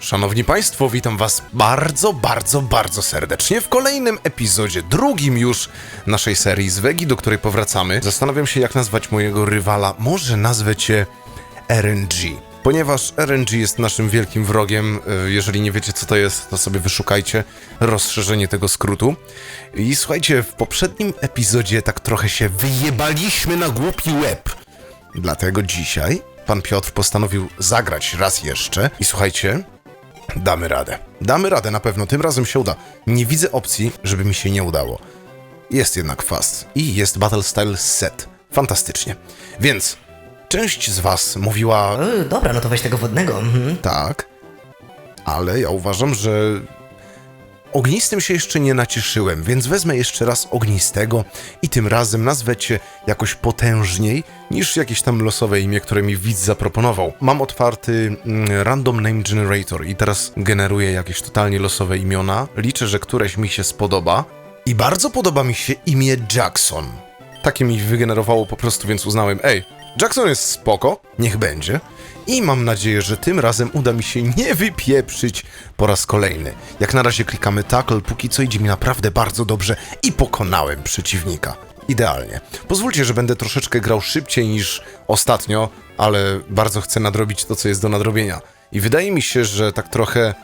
Szanowni Państwo, witam Was bardzo, bardzo, bardzo serdecznie w kolejnym epizodzie, drugim już naszej serii z Wegi, do której powracamy. Zastanawiam się, jak nazwać mojego rywala. Może nazwę Cię RNG. Ponieważ RNG jest naszym wielkim wrogiem, y, jeżeli nie wiecie co to jest, to sobie wyszukajcie rozszerzenie tego skrótu. I słuchajcie, w poprzednim epizodzie tak trochę się wyjebaliśmy na głupi łeb. Dlatego dzisiaj pan Piotr postanowił zagrać raz jeszcze i słuchajcie, damy radę. Damy radę na pewno, tym razem się uda. Nie widzę opcji, żeby mi się nie udało. Jest jednak fast i jest Battle Style set. Fantastycznie. Więc część z was mówiła E, dobra, no to weź tego wodnego. Mhm. tak, ale ja uważam, że ognistym się jeszcze nie nacieszyłem, więc wezmę jeszcze raz ognistego i tym razem nazwę cię jakoś potężniej niż jakieś tam losowe imię, które mi widz zaproponował. Mam otwarty mm, Random Name Generator i teraz generuję jakieś totalnie losowe imiona. Liczę, że któreś mi się spodoba. I bardzo podoba mi się imię Jackson. Takie mi wygenerowało po prostu, więc uznałem, ej, Jackson jest spoko, niech będzie. I mam nadzieję, że tym razem uda mi się nie wypieprzyć po raz kolejny. Jak na razie klikamy tackle, póki co idzie mi naprawdę bardzo dobrze i pokonałem przeciwnika. Idealnie. Pozwólcie, że będę troszeczkę grał szybciej niż ostatnio, ale bardzo chcę nadrobić to, co jest do nadrobienia. I wydaje mi się, że tak trochę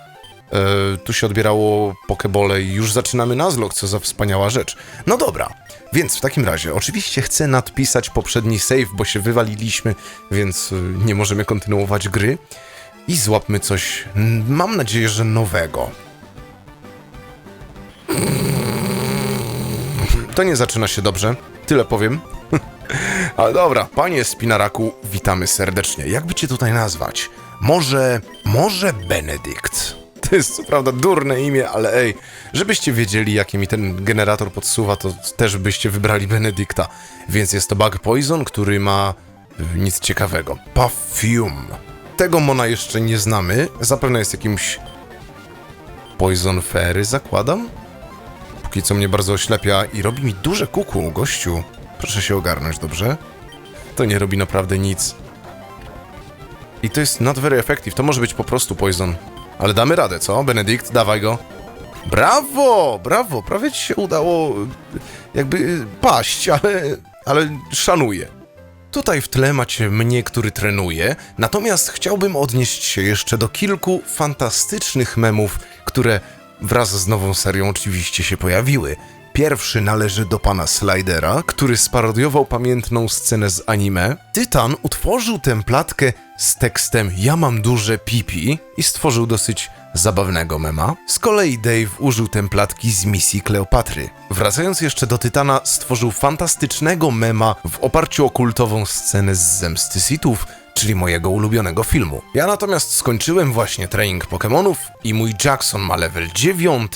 tu się odbierało pokebole i już zaczynamy Nuzlocke, co za wspaniała rzecz. No dobra, więc w takim razie oczywiście chcę nadpisać poprzedni save, bo się wywaliliśmy, więc e, nie możemy kontynuować gry. I złapmy coś, mam nadzieję, że nowego. To nie zaczyna się dobrze, tyle powiem. Ale dobra, panie Spinaraku, witamy serdecznie. Jakby cię tutaj nazwać? Może, może Benedykt. To jest co prawda durne imię, ale ej, żebyście wiedzieli, jakie mi ten generator podsuwa, to też byście wybrali Benedykta. Więc jest to Bug Poison, który ma nic ciekawego. Perfume. Tego Mona jeszcze nie znamy. Zapewne jest jakimś Poison Fairy, zakładam? Póki co mnie bardzo oślepia i robi mi duże kuku, gościu. Proszę się ogarnąć, dobrze? To nie robi naprawdę nic. I to jest not very effective. To może być po prostu Poison. Ale damy radę, co? Benedikt, dawaj go. Brawo, brawo, prawie ci się udało y, jakby y, paść, ale, ale szanuję. Tutaj w tle macie mnie, który trenuje, natomiast chciałbym odnieść się jeszcze do kilku fantastycznych memów, które wraz z nową serią oczywiście się pojawiły. Pierwszy należy do pana Slidera, który sparodiował pamiętną scenę z anime. Tytan utworzył templatkę z tekstem Ja mam duże pipi i stworzył dosyć zabawnego mema. Z kolei Dave użył templatki z misji Kleopatry. Wracając jeszcze do Tytana, stworzył fantastycznego mema w oparciu o kultową scenę z Zemsty Sithów, czyli mojego ulubionego filmu. Ja natomiast skończyłem właśnie trening Pokémonów i mój Jackson ma level 9.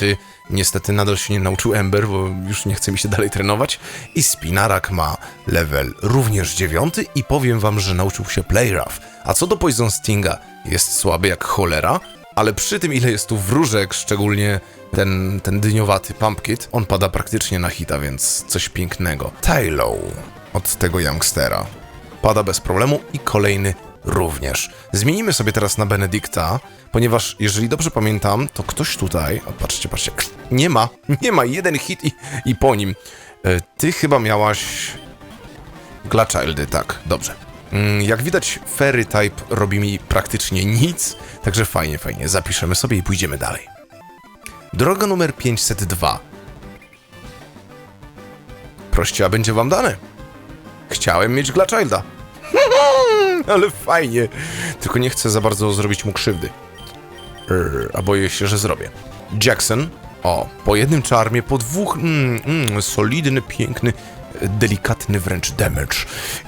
Niestety nadal się nie nauczył Ember, bo już nie chce mi się dalej trenować. I Spinarak ma level również 9 i powiem wam, że nauczył się Play Rough. A co do Poison Stinga, jest słaby jak cholera, ale przy tym ile jest tu wróżek, szczególnie ten, ten dyniowaty Pumpkit, on pada praktycznie na hita, więc coś pięknego. Tylo od tego youngstera pada bez problemu i kolejny również. Zmienimy sobie teraz na Benedykta, ponieważ jeżeli dobrze pamiętam, to ktoś tutaj, o patrzcie, patrzcie, nie ma, nie ma, jeden hit i, i po nim. E, Ty chyba miałaś Glachildy, tak, dobrze. Mm, Jak widać, Fairy Type robi mi praktycznie nic, także fajnie, fajnie, zapiszemy sobie i pójdziemy dalej. Droga numer 502. Proście, a będzie wam dane. Chciałem mieć Glachilda. Ale fajnie. Tylko nie chcę za bardzo zrobić mu krzywdy. Err, a boję się, że zrobię. Jackson. O, po jednym czarmie, po dwóch. Mm, mm, solidny, piękny, delikatny wręcz damage.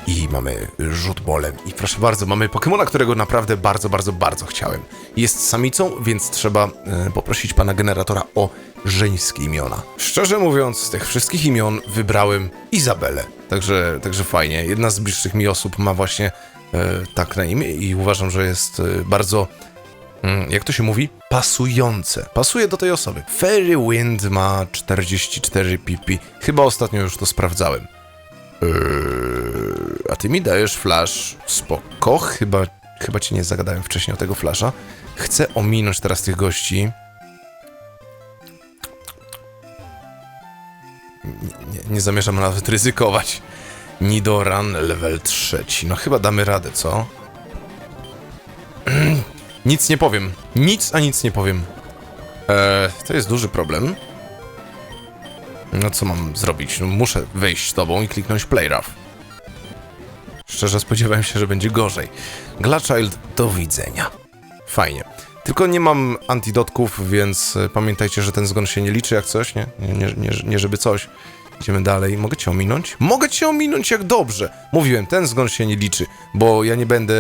I mamy rzut bolem. I proszę bardzo, mamy Pokemona, którego naprawdę bardzo, bardzo, bardzo chciałem. Jest samicą, więc trzeba e, poprosić pana generatora o żeńskie imiona. Szczerze mówiąc, z tych wszystkich imion wybrałem Izabelę. Także, także fajnie. Jedna z bliższych mi osób ma właśnie e, tak na imię i uważam, że jest e, bardzo jak to się mówi? Pasujące. Pasuje do tej osoby. Fairy Wind ma 44 pp. Chyba ostatnio już to sprawdzałem. Eee, a ty mi dajesz flash. Spoko, chyba, chyba ci nie zagadałem wcześniej o tego flasha. Chcę ominąć teraz tych gości. Nie, nie, nie zamierzam nawet ryzykować. Nidoran level trzeci. No chyba damy radę, co? nic nie powiem. Nic, a nic nie powiem. Eee, to jest duży problem. No co mam zrobić? No, muszę wejść z tobą i kliknąć play rough. Szczerze spodziewałem się, że będzie gorzej. Glachild, do widzenia. Fajnie. Tylko nie mam antidotków, więc e, pamiętajcie, że ten zgon się nie liczy jak coś, nie? Nie, nie, nie, nie żeby coś. Idziemy dalej. Mogę cię ominąć? Mogę cię ominąć jak dobrze. Mówiłem, ten zgon się nie liczy, bo ja nie będę...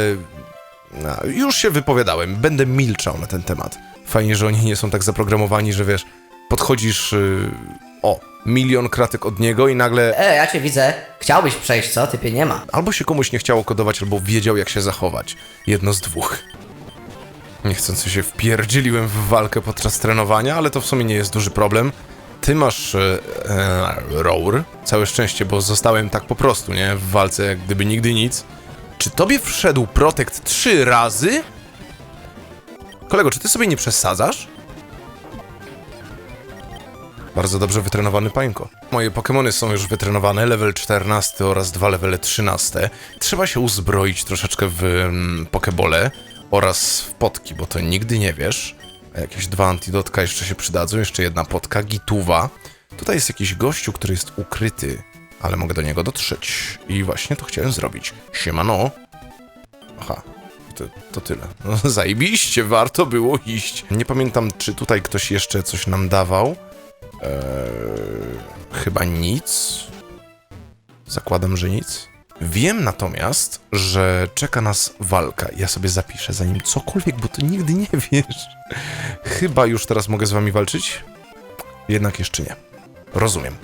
No, już się wypowiadałem, będę milczał na ten temat. Fajnie, że oni nie są tak zaprogramowani, że wiesz, podchodzisz... Yy, o, milion kratek od niego i nagle E, ja cię widzę. Chciałbyś przejść, co? Typie nie ma. Albo się komuś nie chciało kodować, albo wiedział, jak się zachować. Jedno z dwóch. Niechcący się wpierdzieliłem w walkę podczas trenowania, ale to w sumie nie jest duży problem. Ty masz e, e, rower. Całe szczęście, bo zostałem tak po prostu, nie? W walce jak gdyby nigdy nic. Czy tobie wszedł protekt trzy razy? Kolego, czy ty sobie nie przesadzasz? Bardzo dobrze wytrenowany pańko. Moje Pokémony są już wytrenowane, level 14 oraz dwa levele 13. Trzeba się uzbroić troszeczkę w mm, Pokebole oraz w potki, bo to nigdy nie wiesz. A Jakieś dwa antidotka jeszcze się przydadzą, jeszcze jedna potka, gituwa. Tutaj jest jakiś gościu, który jest ukryty, ale mogę do niego dotrzeć. I właśnie to chciałem zrobić. Siemano. Aha, to, to tyle. No, zajebiście, warto było iść. Nie pamiętam, czy tutaj ktoś jeszcze coś nam dawał. Eee, chyba nic. Zakładam, że nic. Wiem natomiast, że czeka nas walka. Ja sobie zapiszę zanim cokolwiek, bo to nigdy nie wiesz. Chyba już teraz mogę z wami walczyć? Jednak jeszcze nie. Rozumiem.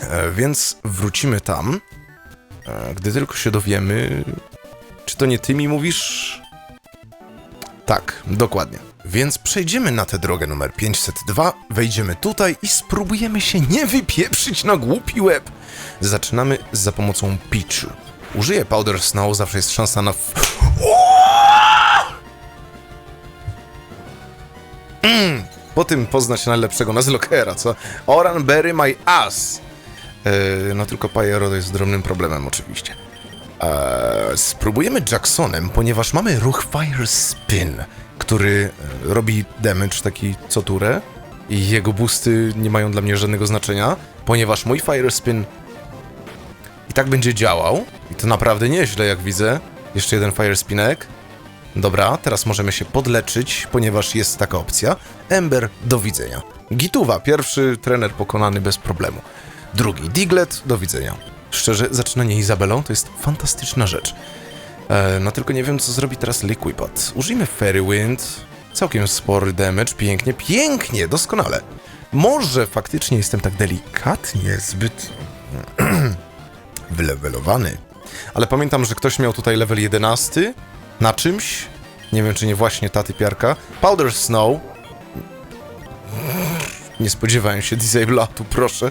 E, więc wrócimy tam, e, gdy tylko się dowiemy. Czy to nie ty mi mówisz? Tak, dokładnie. Więc przejdziemy na tę drogę numer 502, wejdziemy tutaj i spróbujemy się nie wypieprzyć na głupi łeb. Zaczynamy za pomocą Pichu. Użyję Powder Snow, zawsze jest szansa na... Mm, po tym poznać najlepszego Nuzlockera, co? Oran Berry my ass! Yy, no tylko Pyro jest drobnym problemem oczywiście. Eee, spróbujemy Jacksonem, ponieważ mamy ruch Fire Spin, który e, robi damage taki co turę i jego boosty nie mają dla mnie żadnego znaczenia, ponieważ mój Fire Spin i tak będzie działał i to naprawdę nieźle jak widzę. Jeszcze jeden Fire Spinek. Dobra, teraz możemy się podleczyć, ponieważ jest taka opcja. Ember, do widzenia. Gituwa, pierwszy trener pokonany bez problemu. Drugi, Diglett, do widzenia. Szczerze, zaczynanie Izabelą to jest fantastyczna rzecz. E, no tylko nie wiem, co zrobi teraz Liquipad. Użyjmy Fairy Wind. Całkiem spory damage, pięknie, pięknie, doskonale. Może faktycznie jestem tak delikatnie zbyt wylewelowany. Ale pamiętam, że ktoś miał tutaj level 11 na czymś. Nie wiem, czy nie właśnie ta typiarka. Powder Snow. Nie spodziewałem się Disable'atu, proszę.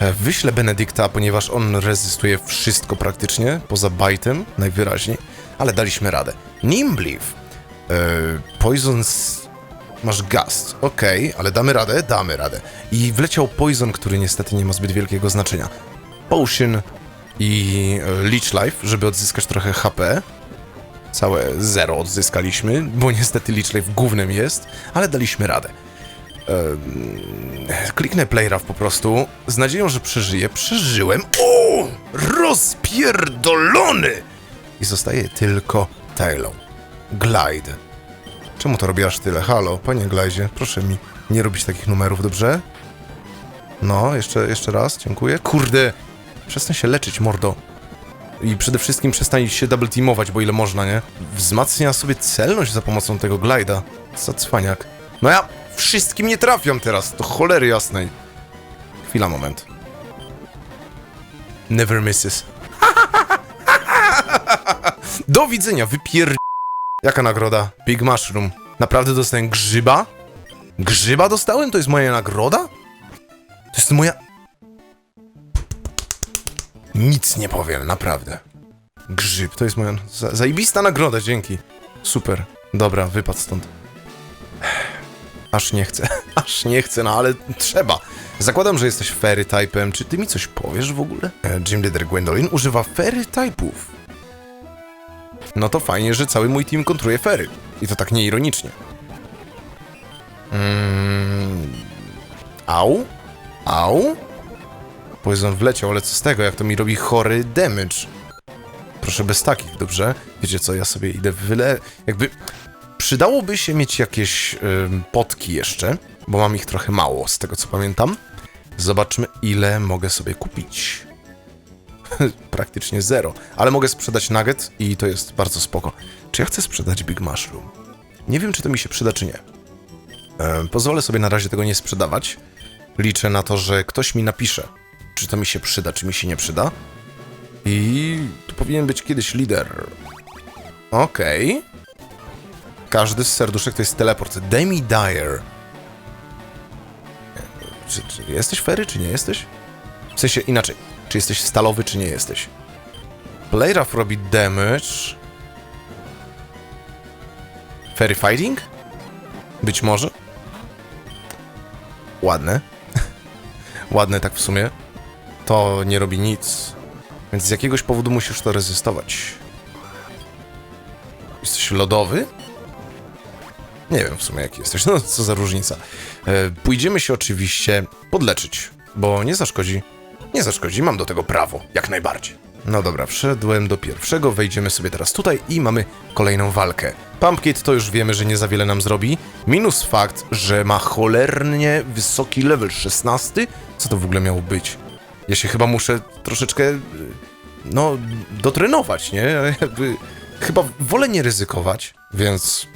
E, Wyślę Benedykta, ponieważ on rezystuje wszystko praktycznie, poza bajtem najwyraźniej, ale daliśmy radę. Nimbliv. E, Poisons... Masz gast, okej, ale damy radę? Damy radę. I wleciał Poison, który niestety nie ma zbyt wielkiego znaczenia. Potion i e, Leech Life, żeby odzyskać trochę HP. Całe zero odzyskaliśmy, bo niestety Leech Life głównym jest, ale daliśmy radę. Kliknę play rough po prostu, z nadzieją, że przeżyję. Przeżyłem. O! Rozpierdolony! I zostaje tylko Taylor. Glide. Czemu to robi aż tyle? Halo, panie Glidzie, proszę mi nie robić takich numerów, dobrze? No, jeszcze, jeszcze raz, dziękuję. Kurde, przestań się leczyć, mordo. I przede wszystkim przestań się double teamować, bo ile można, nie? Wzmacnia sobie celność za pomocą tego glida. Co cwaniak. No ja wszystkim nie trafiam teraz, to cholery jasnej. Chwila, moment. Never misses. Do widzenia, wypier... Jaka nagroda? Big Mushroom. Naprawdę dostałem grzyba? Grzyba dostałem? To jest moja nagroda? To jest moja... Nic nie powiem, naprawdę. Grzyb, to jest moja za, zajebista nagroda, dzięki. Super. Dobra, wypad stąd. Aż nie chcę, aż nie chcę, no ale trzeba. Zakładam, że jesteś fairy typem. Czy ty mi coś powiesz w ogóle? E, Gym Leader Gwendolyn używa fairy typów. No to fajnie, że cały mój team kontruje fairy. I to tak nieironicznie. Mm. Au? Au? Poison wleciał, ale co z tego, jak to mi robi chory damage? Proszę bez takich, dobrze? Wiecie co, ja sobie idę wyle... Jakby... Przydałoby się mieć jakieś potki jeszcze, bo mam ich trochę mało, z tego co pamiętam. Zobaczmy, ile mogę sobie kupić. Praktycznie zero, ale mogę sprzedać nugget i to jest bardzo spoko. Czy ja chcę sprzedać Big Mushroom? Nie wiem, czy to mi się przyda, czy nie. Pozwolę sobie na razie tego nie sprzedawać. Liczę na to, że ktoś mi napisze, czy to mi się przyda, czy mi się nie przyda. I tu powinien być kiedyś lider. Okej. Każdy z serduszek to jest teleport. Demi Dyer. Czy, czy jesteś fery, czy nie jesteś? W sensie inaczej. Czy jesteś stalowy, czy nie jesteś? Playraf robi damage. Fairy Fighting? Być może. Ładne. Ładne tak w sumie. To nie robi nic. Więc z jakiegoś powodu musisz to rezystować. Jesteś lodowy? Nie wiem w sumie jaki jesteś, no co za różnica. E, pójdziemy się oczywiście podleczyć, bo nie zaszkodzi. Nie zaszkodzi, mam do tego prawo, jak najbardziej. No dobra, wszedłem do pierwszego, wejdziemy sobie teraz tutaj i mamy kolejną walkę. Pumpkit to już wiemy, że nie za wiele nam zrobi. Minus fakt, że ma cholernie wysoki level 16. Co to w ogóle miało być? Ja się chyba muszę troszeczkę, y, no, dotrenować, nie? Jakby, chyba wolę nie ryzykować, więc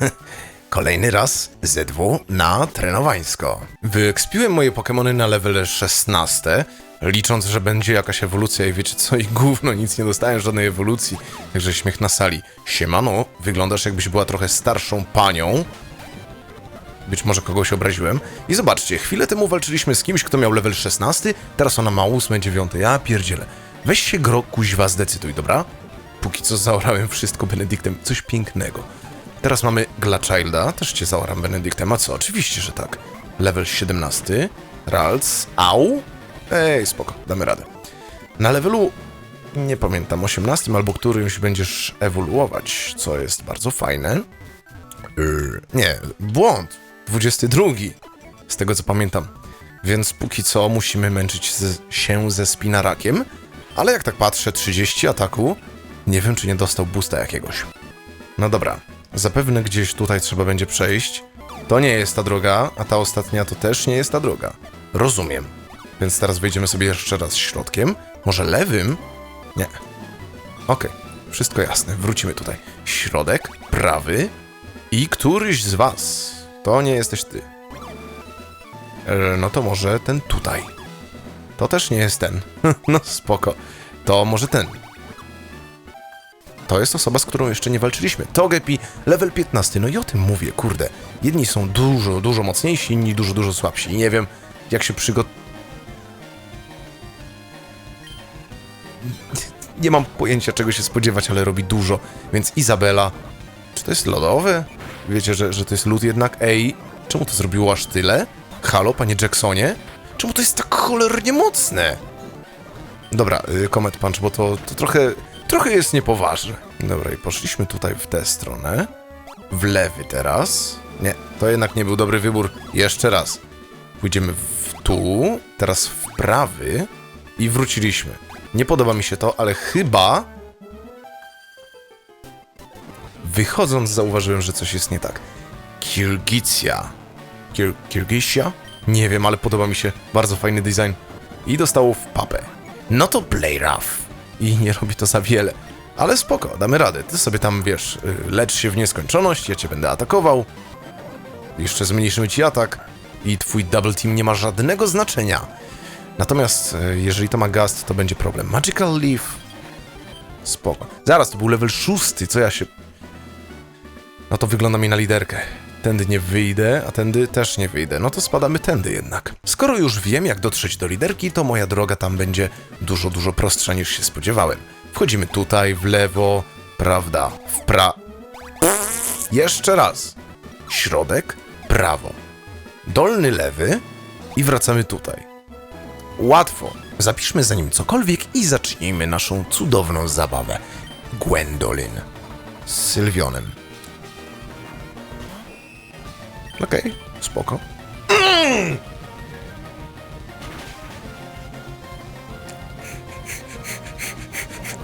Kolejny raz ZW na trenowańsko. Wyekspiłem moje Pokémony na level 16, licząc, że będzie jakaś ewolucja i wiecie co, i gówno, nic nie dostałem, żadnej ewolucji, także śmiech na sali. Siemano, wyglądasz jakbyś była trochę starszą panią. Być może kogoś obraziłem. I zobaczcie, chwilę temu walczyliśmy z kimś, kto miał level 16, teraz ona ma 8, 9, ja pierdzielę. Weź się gro, kuźwa, zdecyduj, dobra? Póki co zaorałem wszystko Benedyktem, coś pięknego. Teraz mamy Glachilda, też cię zaoram Benedyktem, a co? Oczywiście, że tak. Level 17, Ralts, au. Ej, spoko, damy radę. Na levelu, nie pamiętam, 18 albo którymś będziesz ewoluować, co jest bardzo fajne. Yy, nie, błąd, 22, z tego co pamiętam. Więc póki co musimy męczyć z, się ze Spinarakiem, ale jak tak patrzę, 30 ataku, nie wiem czy nie dostał boosta jakiegoś. No dobra, zapewne gdzieś tutaj trzeba będzie przejść. To nie jest ta droga, a ta ostatnia to też nie jest ta droga. Rozumiem. Więc teraz wejdziemy sobie jeszcze raz środkiem. Może lewym? Nie. Okej, wszystko jasne. Wrócimy tutaj. Środek, prawy i któryś z was. To nie jesteś ty. E, no to może ten tutaj. To też nie jest ten. no spoko. To może ten. To jest osoba, z którą jeszcze nie walczyliśmy. Togepi, level 15. No i o tym mówię, kurde. Jedni są dużo, dużo mocniejsi, inni dużo, dużo słabsi. Nie wiem, jak się przygot... Nie mam pojęcia, czego się spodziewać, ale robi dużo. Więc Izabela... Czy to jest lodowe? Wiecie, że, że to jest lód jednak? Ej, czemu to zrobiło aż tyle? Halo, panie Jacksonie? Czemu to jest tak cholernie mocne? Dobra, y, Comet Punch, bo to, to trochę, trochę jest niepoważne. Dobra, i poszliśmy tutaj w tę stronę. W lewy teraz. Nie, to jednak nie był dobry wybór. Jeszcze raz. Pójdziemy w tu, teraz w prawy i wróciliśmy. Nie podoba mi się to, ale chyba... Wychodząc zauważyłem, że coś jest nie tak. Kirgicja. Kir? Nie wiem, ale podoba mi się. Bardzo fajny design. I dostało w papę. No to play rough. I nie robi to za wiele. Ale spoko, damy radę. Ty sobie tam, wiesz, y, lecz się w nieskończoność, ja cię będę atakował. Jeszcze zmniejszymy ci atak. I twój double team nie ma żadnego znaczenia. Natomiast y, jeżeli to ma gast, to będzie problem. Magical Leaf. Spoko. Zaraz, to był level szósty, co ja się... No to wygląda mi na liderkę. Tędy nie wyjdę, a tędy też nie wyjdę. No to spadamy tędy jednak. Skoro już wiem, jak dotrzeć do liderki, to moja droga tam będzie dużo, dużo prostsza niż się spodziewałem. Wchodzimy tutaj, w lewo, prawda, w pra... Jeszcze raz. Środek, prawo. Dolny lewy i wracamy tutaj. Łatwo. Zapiszmy za nim cokolwiek i zacznijmy naszą cudowną zabawę. Gwendolyn. Z Sylwionem. Okej, spoko.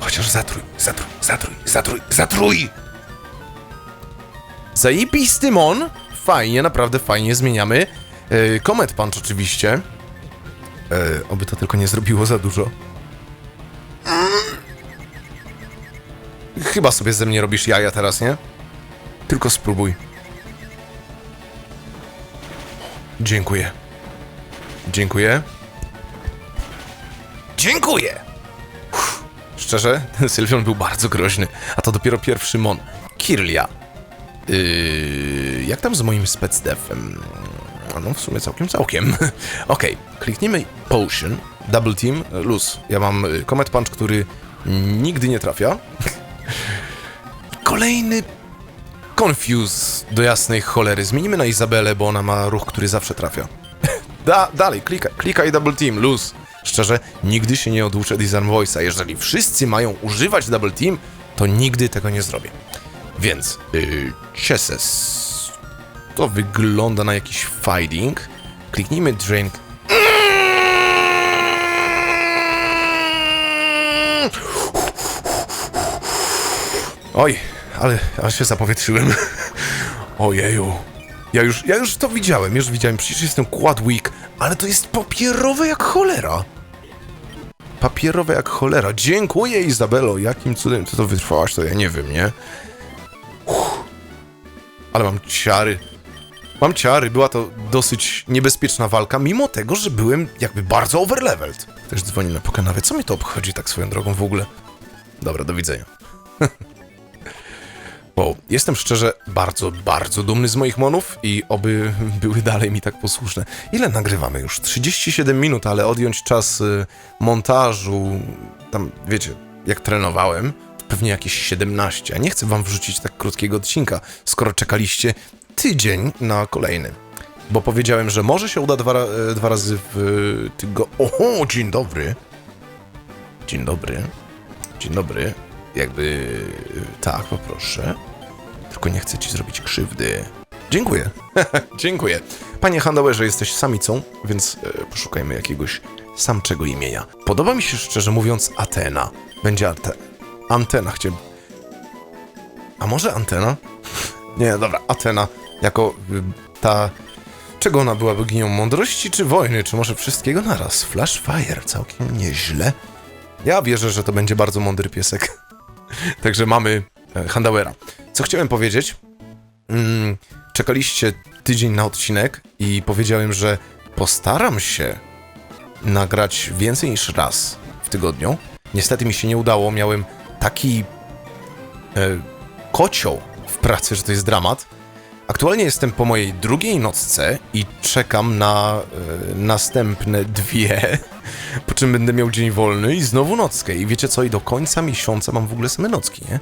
Chociaż zatrój, zatrój, zatrój, zatrój, zatrój! Zajebisty mon! Fajnie, naprawdę fajnie, zmieniamy. Yy, Comet Punch oczywiście. E, oby to tylko nie zrobiło za dużo. Chyba sobie ze mnie robisz jaja teraz, nie? Tylko spróbuj. Dziękuję. Dziękuję. Dziękuję! Uff, szczerze, ten Sylwion był bardzo groźny, a to dopiero pierwszy mon. Kirlia. Yy, jak tam z moim specdefem? No w sumie całkiem, całkiem. Okej, kliknijmy Potion, Double Team, luz. Ja mam y, Comet Punch, który nigdy nie trafia. Kolejny Confuse do jasnej cholery. Zmienimy na Izabelę, bo ona ma ruch, który zawsze trafia. Da, dalej, klikaj, klikaj Double Team, luz. Szczerze, nigdy się nie oduczę Design Voice'a. Jeżeli wszyscy mają używać Double Team, to nigdy tego nie zrobię. Więc, yy, Chesses. To wygląda na jakiś fighting. Kliknijmy Drink. Oj, ale, ale się zapowietrzyłem. Ojeju. Ja już, ja już to widziałem, już widziałem. Przecież jestem Quad Week, ale to jest papierowe jak cholera. Papierowe jak cholera. Dziękuję, Izabelo. Jakim cudem ty to wytrwałaś, to ja nie wiem, nie? Uff. Ale mam ciary. Mam ciary, była to dosyć niebezpieczna walka, mimo tego, że byłem jakby bardzo overleveled. Też dzwoni na pokanawie. Co mnie to obchodzi tak swoją drogą w ogóle? Dobra, do widzenia. Bo jestem szczerze bardzo, bardzo dumny z moich monów i oby były dalej mi tak posłuszne. Ile nagrywamy już? 37 minut, ale odjąć czas y, montażu, tam wiecie, jak trenowałem, pewnie jakieś 17. A nie chcę wam wrzucić tak krótkiego odcinka, skoro czekaliście tydzień na kolejny. Bo powiedziałem, że może się uda dwa, e, dwa razy w y, tygo... Oho, dzień dobry. Dzień dobry. Dzień dobry. Jakby... y, Tak, poproszę. Tylko nie chcę ci zrobić krzywdy. Dziękuję. Dziękuję. Panie Handauerze, jesteś samicą, więc e, poszukajmy jakiegoś samczego imienia. Podoba mi się szczerze mówiąc Atena. Będzie ante... Antena chciałem... A może Antena? Nie, dobra, Atena. Jako y, ta... Czego ona była boginią mądrości czy wojny, czy może wszystkiego naraz? Flashfire, całkiem nieźle. Ja wierzę, że to będzie bardzo mądry piesek. Także mamy e, Handauera. Co chciałem powiedzieć? Mm, czekaliście tydzień na odcinek i powiedziałem, że postaram się nagrać więcej niż raz w tygodniu. Niestety mi się nie udało. Miałem taki e, kocioł w pracy, że to jest dramat. Aktualnie jestem po mojej drugiej nocce i czekam na e, następne dwie, po czym będę miał dzień wolny i znowu nockę. I wiecie co, i do końca miesiąca mam w ogóle same nocki, nie?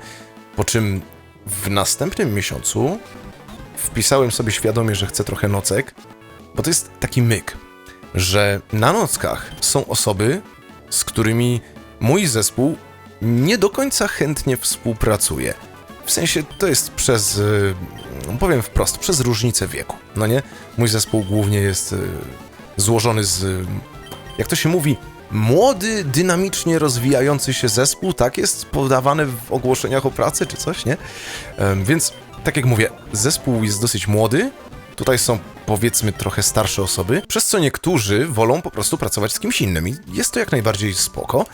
Po czym w następnym miesiącu wpisałem sobie świadomie, że chcę trochę nocek, bo to jest taki myk, że na nockach są osoby, z którymi mój zespół nie do końca chętnie współpracuje. W sensie to jest przez, y, powiem wprost, przez różnicę wieku. No nie? Mój zespół głównie jest y, złożony z, jak to się mówi, młody, dynamicznie rozwijający się zespół, tak jest podawane w ogłoszeniach o pracy czy coś, nie? Więc, tak jak mówię, zespół jest dosyć młody. Tutaj są powiedzmy trochę starsze osoby, przez co niektórzy wolą po prostu pracować z kimś innym. I jest to jak najbardziej spoko.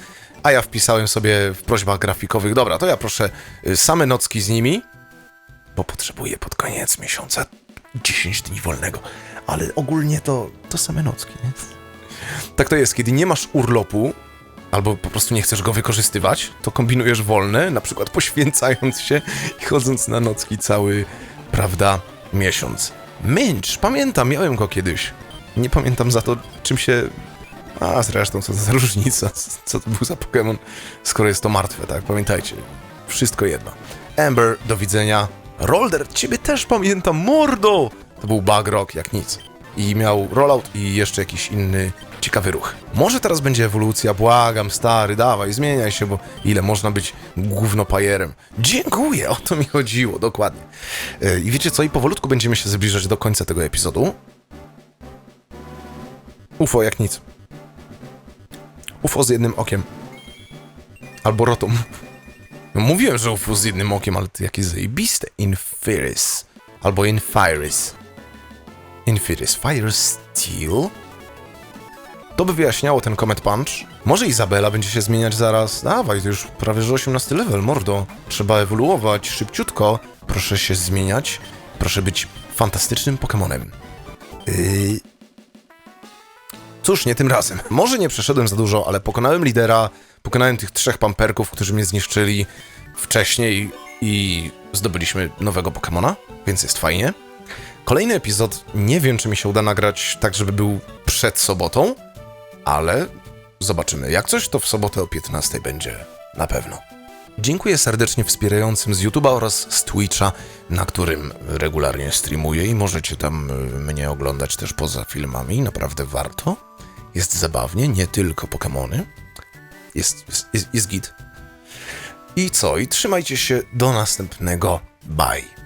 A ja wpisałem sobie w prośbach grafikowych, dobra, to ja proszę y, same nocki z nimi, bo potrzebuję pod koniec miesiąca 10 dni wolnego. Ale ogólnie to, to same nocki, nie? Tak to jest, kiedy nie masz urlopu, albo po prostu nie chcesz go wykorzystywać, to kombinujesz wolne, na przykład poświęcając się i chodząc na nocki cały, prawda, miesiąc. Mincz, pamiętam, miałem go kiedyś. Nie pamiętam za to, czym się... A zresztą, co to za różnica, co to był za Pokémon, skoro jest to martwe, tak? Pamiętajcie, wszystko jedno. Amber, do widzenia. Rolder, ciebie też pamiętam, mordo! To był Bagrok jak nic. I miał rollout i jeszcze jakiś inny ciekawy ruch. Może teraz będzie ewolucja, błagam, stary, dawaj, zmieniaj się, bo ile można być głównopajerem. Dziękuję, o to mi chodziło, dokładnie. E, I wiecie co, i powolutku będziemy się zbliżać do końca tego epizodu. UFO jak nic. UFO z jednym okiem. Albo rotom. No mówiłem, że UFO z jednym okiem, ale to jakie zajebiste. Infiris. Albo Infiris. Infiris. Fire Steel? To by wyjaśniało ten Comet Punch. Może Izabela będzie się zmieniać zaraz. Dawaj, to już prawie że 18 level, mordo. Trzeba ewoluować szybciutko. Proszę się zmieniać. Proszę być fantastycznym Pokemonem. Yy... Cóż, nie tym razem. Może nie przeszedłem za dużo, ale pokonałem lidera, pokonałem tych trzech pamperków, którzy mnie zniszczyli wcześniej i zdobyliśmy nowego Pokemona, więc jest fajnie. Kolejny epizod nie wiem, czy mi się uda nagrać tak, żeby był przed sobotą, ale zobaczymy. Jak coś, to w sobotę o 15 będzie na pewno. Dziękuję serdecznie wspierającym z YouTube'a oraz z Twitcha, na którym regularnie streamuję i możecie tam y, mnie oglądać też poza filmami, naprawdę warto. Jest zabawnie, nie tylko Pokémony. Jest, jest, jest, git. I co? I trzymajcie się do następnego. Bye.